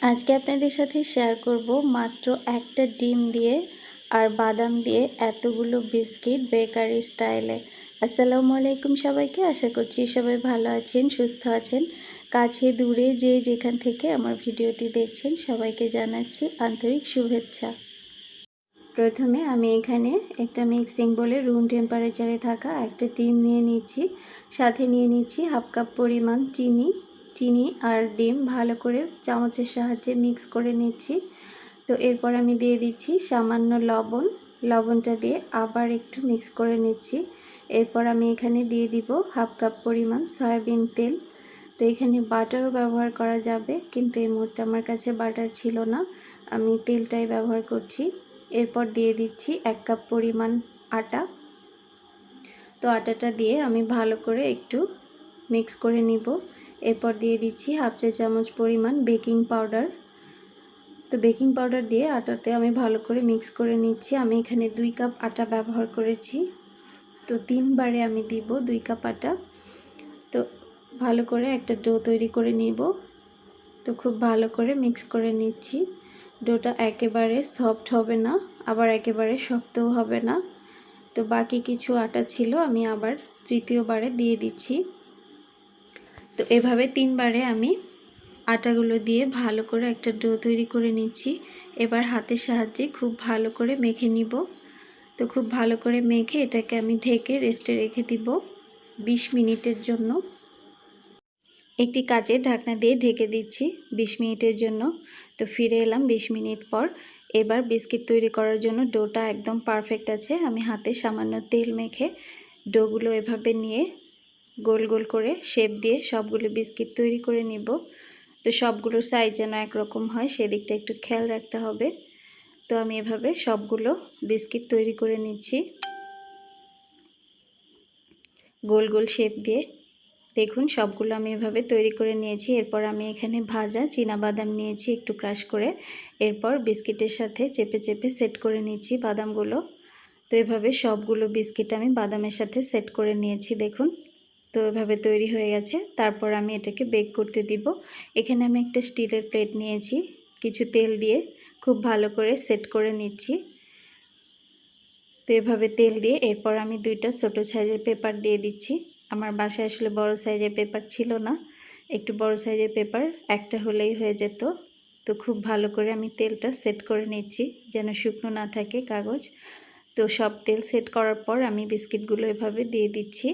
আজকে আপনাদের সাথে শেয়ার করব মাত্র একটা ডিম দিয়ে আর বাদাম দিয়ে এতগুলো বিস্কিট বেকারি স্টাইলে আসসালামু আলাইকুম সবাইকে, আশা করছি সবাই ভালো আছেন, সুস্থ আছেন। কাছে দূরে যে যেখান থেকে আমার ভিডিওটি দেখছেন সবাইকে জানাচ্ছি আন্তরিক শুভেচ্ছা। প্রথমে আমি এখানে একটা মিক্সিং বলে রুম টেম্পারেচারে থাকা একটা ডিম নিয়ে নিচ্ছি। সাথে নিয়ে নিচ্ছি হাফ কাপ পরিমাণ চিনি। চিনি আর ডিম ভালো করে চামচের সাহায্যে মিক্স করে নিচ্ছি। তো এরপর আমি দিয়ে দিচ্ছি সামান্য লবণ। লবণটা দিয়ে আবার একটু মিক্স করে নিচ্ছি। এরপর আমি এখানে দিয়ে দিব হাফ কাপ পরিমাণ সয়াবিন তেল। তো এখানে বাটারও ব্যবহার করা যাবে, কিন্তু এই মুহূর্তে আমার কাছে বাটার ছিল না। আমি তেলটাই ব্যবহার করছি। এরপর দিয়ে দিচ্ছি এক কাপ পরিমাণ আটা। তো আটাটা দিয়ে আমি ভালো করে একটু মিক্স করে নিব। এরপর দিয়ে দিচ্ছি হাফ চা চামচ পরিমাণ বেকিং পাউডার। তো বেকিং পাউডার দিয়ে আটাতে আমি ভালো করে মিক্স করে নিচ্ছি। আমি এখানে দুই কাপ আটা ব্যবহার করেছি। তো তিনবারে আমি দিব দুই কাপ আটা। তো ভালো করে একটা ডো তৈরি করে নিব। তো খুব ভালো করে মিক্স করে নিচ্ছি। ডোটা একেবারে সফট হবে না, আবার একেবারে শক্তও হবে না। তো বাকি কিছু আটা ছিল আমি আবার তৃতীয়বারে দিয়ে দিচ্ছি। তো এভাবে তিনবারে আমি আটাগুলো দিয়ে ভালো করে একটা ডো তৈরি করে নিচ্ছি। এবার হাতের সাহায্যে খুব ভালো করে মেখে নিব। তো খুব ভালো করে মেখে এটাকে আমি ঢেকে রেস্টে রেখে দিব ২০ মিনিটের জন্য। একটি কাচের ঢাকনা দিয়ে ঢেকে দিচ্ছি ২০ মিনিটের জন্য। তো ফিরে এলাম ২০ মিনিট পর। এবার বিস্কিট তৈরি করার জন্য ডোটা একদম পারফেক্ট আছে। আমি হাতে সামান্য তেল মেখে ডোগুলো এভাবে নিয়ে গোল গোল করে শেপ দিয়ে সবগুলো বিস্কিট তৈরি করে নিব। তো সবগুলোর সাইজ যেন একরকম হয়, সেদিকটা একটু খেয়াল রাখতে হবে। তো আমি এভাবে সবগুলো বিস্কিট তৈরি করে নিচ্ছি। গোল গোল শেপ দিয়ে দেখুন, সবগুলো আমি এভাবে তৈরি করে নিয়েছি। এরপর আমি এখানে ভাজা বাদাম নিয়েছি একটু ক্রাশ করে। এরপর বিস্কিটের সাথে চেপে চেপে সেট করে নিচ্ছি বাদামগুলো। তো এভাবে সবগুলো বিস্কিট আমি বাদামের সাথে সেট করে নিয়েছি, দেখুন। তো এভাবে তৈরি হয়ে গেছে। তারপর আমি এটাকে বেক করতে দিব। এখানে আমি একটা স্টিলের প্লেট নিয়েছি। কিছু তেল দিয়ে খুব ভালো করে সেট করে নিচ্ছি। তো এভাবে তেল দিয়ে এরপর আমি দুইটা ছোটো সাইজের পেপার দিয়ে দিচ্ছি। আমার বাসায় আসলে বড় সাইজের পেপার ছিল না। একটু বড় সাইজের পেপার একটা হলেই হয়ে যেত। তো খুব ভালো করে আমি তেলটা সেট করে নিচ্ছি, যেন শুকনো না থাকে কাগজ। তো সব তেল সেট করার পর আমি বিস্কিটগুলো এভাবে দিয়ে দিচ্ছি।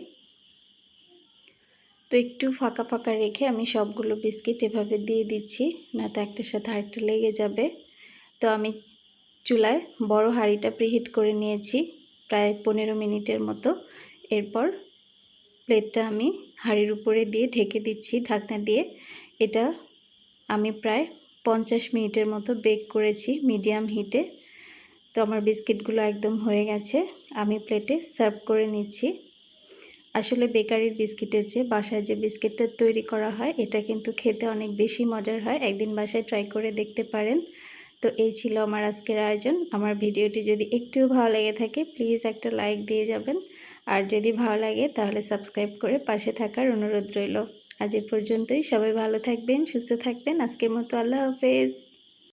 তো একটু ফাঁকা ফাঁকা রেখে আমি সবগুলো বিস্কিট এভাবে দিয়ে দিচ্ছি, না তো একটার সাথে আরেকটা লেগে যাবে। তো আমি চুলায় বড় হাঁড়িটা প্রিহিট করে নিয়েছি, প্রায় পনেরো মিনিটের মতো। এরপর প্লেটটা আমি হাঁড়ির উপরে দিয়ে ঢেকে দিচ্ছি, ঢাকনা দিয়ে। এটা আমি প্রায় পঞ্চাশ মিনিটের মতো বেক করেছি মিডিয়াম হিটে তো আমার বিস্কিটগুলো একদম হয়ে গেছে, আমি প্লেটে সার্ভ করে নিচ্ছি। আসলে বেকারির বিস্কিটের চেয়ে বাসায় যে বিস্কিটটা তৈরি করা হয়, এটা কিন্তু খেতে অনেক বেশি মজার হয়। একদিন বাসায় ট্রাই করে দেখতে পারেন। তো এই ছিল আমার আজকের আয়োজন। আমার ভিডিওটি যদি একটুও ভালো লেগে থাকে প্লিজ একটা লাইক দিয়ে যাবেন। আর যদি ভালো লাগে, তাহলে সাবস্ক্রাইব করে পাশে থাকার অনুরোধ রইল। আজ এ পর্যন্তই। সবাই ভালো থাকবেন, সুস্থ থাকবেন। আজকের মতো আল্লাহ হাফেজ।